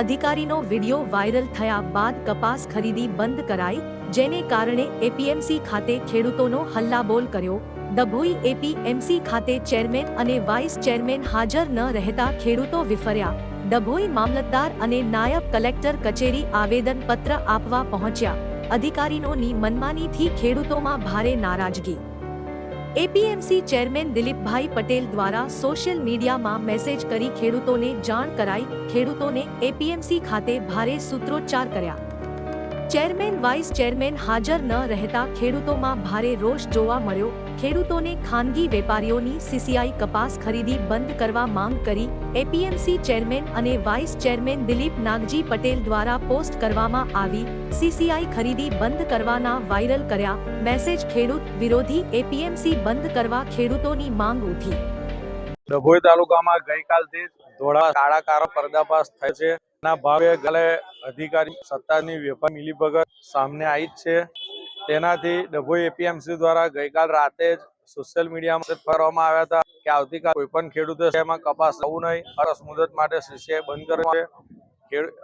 અધિકારીનો video viral થયા બાદ કપાસ ખરીદી બંધ કરાઈ, જેને કારણે એપીએમસી ખાતે ખેડૂતોનો હલ્લાબોલ કર્યો. ડભોઈ એપીએમસી ખાતે ચેરમેન અને વાઇસ ચેરમેન હાજર ન રહેતા ખેડૂતો વિફર્યા. ડભોઈ મામલતદાર અને નાયબ કલેક્ટર કચેરી આવેદન પત્ર આપવા પહોંચ્યા. અધિકારીનોની મનમાનીથી ખેડૂતોમાં ભારે નારાજગી. એપીએમસી ચેરમેન દિલીપભાઈ પટેલ દ્વારા સોશિયલ મીડિયામાં મેસેજ કરી ખેડૂતોને જાણ કરાઈ. ખેડૂતોને એપીએમસી ખાતે ભારે સૂત્રોચ્ચાર કર્યા. ચેરમેન, વાઇસ ચેરમેન હાજર ન રહેતા ખેડૂતોમાં ભારે રોષ જોવા મળ્યો. ખેડૂતોને ખાનગી વેપારીઓની સીસીઆઈ કપાસ ખરીદી બંધ કરવા માંગ કરી. એપીએમસી ચેરમેન અને વાઇસ ચેરમેન દિલીપ નાગજી પટેલ દ્વારા પોસ્ટ કરવામાં આવી. સીસીઆઈ ખરીદી બંધ કરવાના વાયરલ કર્યા. મેસેજ ખેડૂત વિરોધી એપીએમસી બંધ કરવા ખેડૂતોની માંગ ઉઠી. ડભોઈ તાલુકામાં ગઈકાલથી ધોળા કાળા કારો પર્દાફાશ થાય છે. ના ભાવે ગલે અધિકારી સત્તાની વેપાર મિલીભગત સામે આવી જ છે. તેનાથી ડભોઈ એપીએમસી દ્વારા ગઈકાલ રાતે જ સોશિયલ મીડિયામાં ફરવામાં આવ્યા હતા કે આવતીકાલ કોઈ પણ ખેડૂતો એમાં કપાસ થવું નહીં, અરસ મુદત માટે સીસીઆઈ બંધ કરવા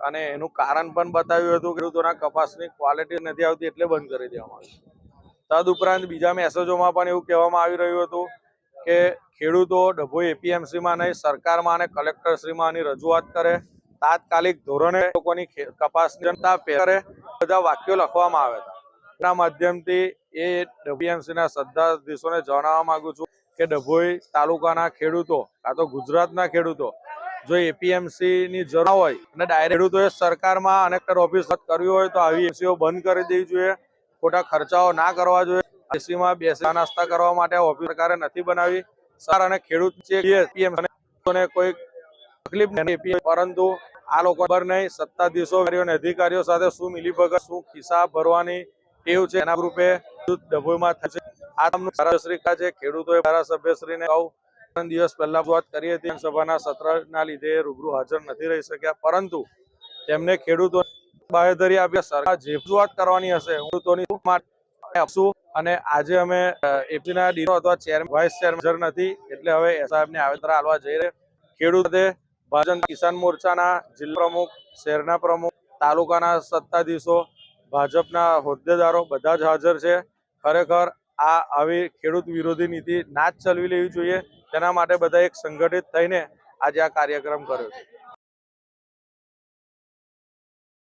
અને એનું કારણ પણ બતાવ્યું હતું ખેડૂતોના કપાસની ક્વોલિટી નથી આવતી એટલે બંધ કરી દેવામાં આવ્યું તદ ઉપરાંત બીજા મેસેજોમાં પણ એવું કહેવામાં આવી રહ્યું હતું કે ખેડૂતો ડભોઈ એપીએમસીમાં નહીં, સરકારમાં અને કલેક્ટરશ્રીમાં આની રજૂઆત કરે. તાત્કાલિક ધોરણે લોકોની કપાસની જનતા પેરે બધા વાક્યો લખવામાં આવ્યા હતા એના માધ્યમથી એ ડબ્લ્યુએમસીના સત્તાધીશોને જણાવવા માંગુ છું કે ડભોઈ તાલુકાના ખેડૂતો કાં તો ગુજરાતના ખેડૂતો, જો એપીએમસીની જરૂર હોય અને ડાયરેક્ટ ખેડૂતોએ સરકારમાં અને ઓફિસ કરવી હોય તો આવી એસીઓ બંધ કરી દેવી જોઈએ. ખોટા ખર્ચાઓ ના કરવા જોઈએ. એસીમાં બેસી નાસ્તા કરવા માટે ઓફિસ સરકારે નથી બનાવી. સર અને ખેડૂત છે કોઈ તકલીફ નથી પરંતુ આ લોકો ખબર નહીં સત્તાધીશો અને અધિકારીઓ સાથે શું મિલીભગત, શું ખિસ્સા ભરવાની ટેવ છે, એના રૂપે ડભોઈમાં થશે આ તમને ધારાશ્રીકા છે, ખેડૂતોએ ધારાસભ્યશ્રીને કહું દિવસ પહેલા વાત કરી હતી સભાના સત્રના લીધે રૂબરૂ હાજર નથી રહી શક્યા, પરંતુ તેમને ખેડૂતો બાહેધરી આપી, સરકાર જે રજૂઆત કરવાની હશે, ખેડૂતોની આપશું. અને આજે અમે એપીના ડીરો અથવા ચેરમેન, વાઇસ ચેરમેન હાજર નથી, એટલે હવે સાહેબને આવેદન આલવા જઈ રહ્યા ખેડૂતે ભાજપ કિસાન મોરચાના જિલ્લા પ્રમુખ, શહેરના પ્રમુખ, તાલુકાના સત્તાધીશો, ભાજપના હોદ્દેદારો બધા જ હાજર છે. ખરેખર આ આવી ખેડૂત વિરોધી નીતિ ના જ ચલવી લેવી જોઈએ. તેના માટે બધા એક સંગઠિત થઈને આજે આ કાર્યક્રમ કર્યો છે.